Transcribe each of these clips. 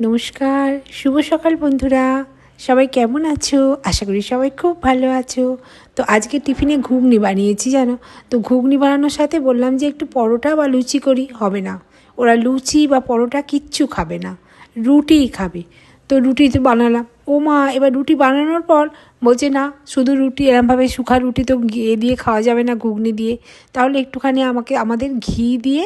নমস্কার, শুভ সকাল বন্ধুরা। সবাই কেমন আছো? আশা করি সবাই খুব ভালো আছো। তো আজকে টিফিনে ঘুগনি বানিয়েছি, জানো? তো ঘুগনি বানানোর সাথে বললাম যে একটু পরোটা বা লুচি করি, হবে না। ওরা লুচি বা পরোটা কিচ্ছু খাবে না রুটিই খাবে। তো রুটি তো বানালাম। ও মা, এবার রুটি বানানোর পর বলছে, না, শুধু রুটি, এরমভাবে শুকা রুটি তো এ দিয়ে খাওয়া যাবে না ঘুগনি দিয়ে। তাহলে একটুখানি আমাকে, আমাদের ঘি দিয়ে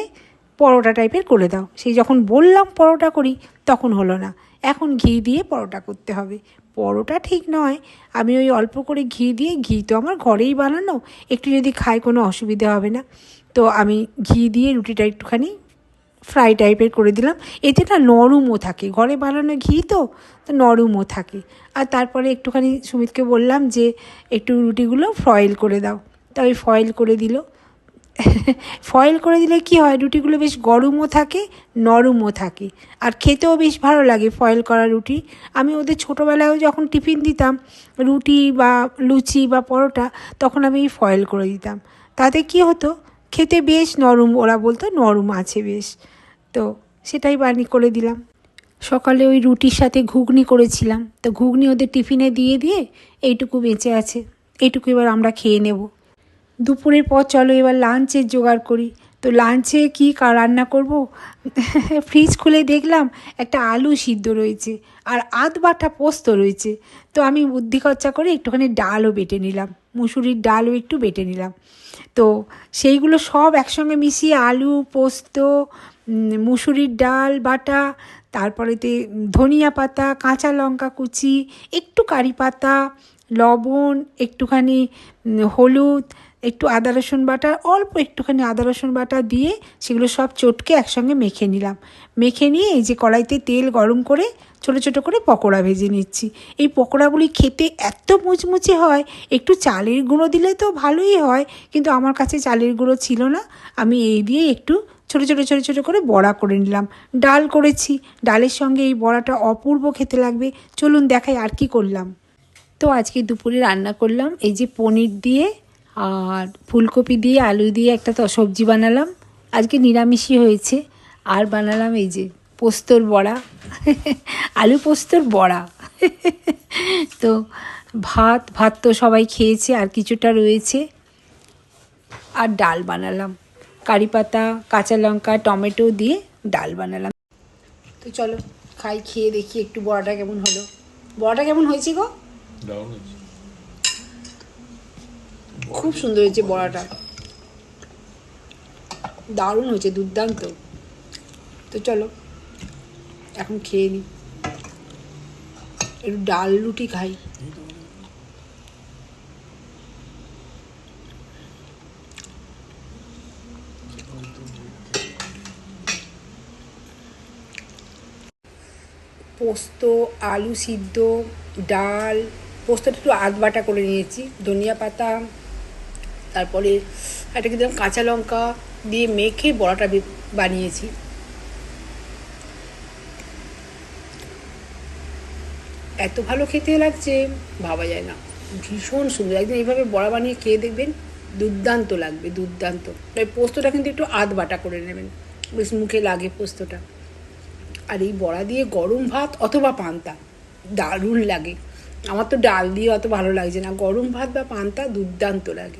পরোটা টাইপের করে দাও। সেই যখন বললাম পরোটা করি, তখন হলো না। এখন ঘি দিয়ে পরোটা করতে হবে। পরোটা ঠিক নয়। আমি ওই অল্প করে ঘি দিয়ে, ঘি তো আমার ঘরেই বানানো। একটু যদি খাই কোনো অসুবিধা হবে না। তো আমি ঘি দিয়ে রুটিটা একটুখানি ফ্রাই টাইপের করে দিলাম। এতে না নরমও থাকে। ঘরে বানানো ঘি তো তো নরমও থাকে। আর তারপরে একটুখানি সুমিতকে বললাম যে, একটু রুটিগুলো ফয়েল করে দাও। তা ওই ফয়েল করে দিল। ফয়েল করে দিলে কি হয়? রুটিগুলো বেশ গরমও থাকে, নরমও থাকে। আর খেতেও বেশ ভালো লাগে ফয়েল করা রুটি। আমি ওদের ছোটোবেলায়ও যখন টিফিন দিতাম, রুটি বা লুচি বা পরোটা, তখন আমি ফয়েল করে দিতাম। তাতে কি হতো? খেতে বেশ নরম, ওরা বলতো নরম আছে বেশ। তো সেটাই বানি করে দিলাম। সকালে ওই রুটির সাথে ঘুগনি করেছিলাম। তো ঘুগনি ওদের টিফিনে দিয়ে দিয়ে এইটুকু বেঁচে আছে। এইটুকু এবার আমরা খেয়ে নেব। দুপুরের পর চলো এবার লাঞ্চের জোগাড় করি। তো লাঞ্চে কী রান্না করব? ফ্রিজ খুলে দেখলাম একটা আলু সিদ্ধ রয়েছে আর আধ বাটা পোস্ত রয়েছে। তো আমি বুদ্ধি খরচা করে একটুখানি ডালও বেটে নিলাম, মুসুরির ডালও একটু বেটে নিলাম। তো সেইগুলো সব একসঙ্গে মিশিয়ে আলু, পোস্ত মুসুরির ডাল, বাটা তারপরেতে ধনিয়া পাতা, কাঁচা লঙ্কা কুচি, একটু কারি পাতা, লবণ, একটুখানি হলুদ একটু আদা, রসুন বাটা, অল্প একটুখানি আদা, রসুন বাটা দিয়ে সেগুলো সব চটকে একসঙ্গে মেখে নিলাম। মেখে নিয়ে এই যে কড়াইতে তেল গরম করে ছোটো ছোটো করে পকোড়া ভেজে নিচ্ছি। এই পকোড়াগুলি খেতে এত মুচমুচে হয়, একটু চালের গুঁড়ো দিলে তো ভালোই হয়, কিন্তু আমার কাছে চালের গুঁড়ো ছিল না। আমি এই দিয়ে একটু ছোটো ছোটো ছোটো ছোটো করে বড়া করে নিলাম। ডাল করেছি, ডালের সঙ্গে এই বড়াটা অপূর্ব খেতে লাগবে। চলুন দেখাই আর কি করলাম। তো আজকে দুপুরে রান্না করলাম এই যে পনির দিয়ে আর ফুলকপি দিয়ে, আলু দিয়ে একটা তো সবজি বানালাম। আজকে নিরামিষই হয়েছে। আর বানালাম এই যে পোস্তর বড়া। আলু পোস্তর বড়া। তো ভাত ভাত তো সবাই খেয়েছে, আর কিছুটা রয়েছে। আর ডাল বানালাম। কারি পাতা, কাঁচা লঙ্কা, টমেটো দিয়ে ডাল বানালাম। তো চলো, খাই, খেয়ে দেখি একটু বড়াটা কেমন হলো। বড়াটা কেমন হয়েছে গো? খুব সুন্দর হয়েছে বড়াটা। দারুণ হয়েছে, দুর্দান্ত। তো চলো, এখন খেয়ে নিই একটু ডাল রুটি খাই। পোস্ত, আলু সিদ্ধ, ডাল। পোস্তটা একটু আধ বাটা করে নিয়েছি। ধনিয়া পাতা তারপরে একটা কি দিলাম, কাঁচা লঙ্কা দিয়ে মেখে বড়াটা বানিয়েছি। এত ভালো খেতে লাগছে, ভাবা যায় না। ভীষণ সুন্দর। একদিন এইভাবে বড়া বানিয়ে খেয়ে দেখবেন, দুর্দান্ত লাগবে, দুর্দান্ত। তাই পোস্তটা কিন্তু একটু আধ বাটা করে নেবেন। বেশ মুখে লাগে পোস্তটা। আর এই বড়া দিয়ে গরম ভাত অথবা পান্তা, দারুণ লাগে। আমার তো ডাল দিয়ে অত ভালো লাগছে না। গরম ভাত বা পান্তা দুর্দান্ত লাগে।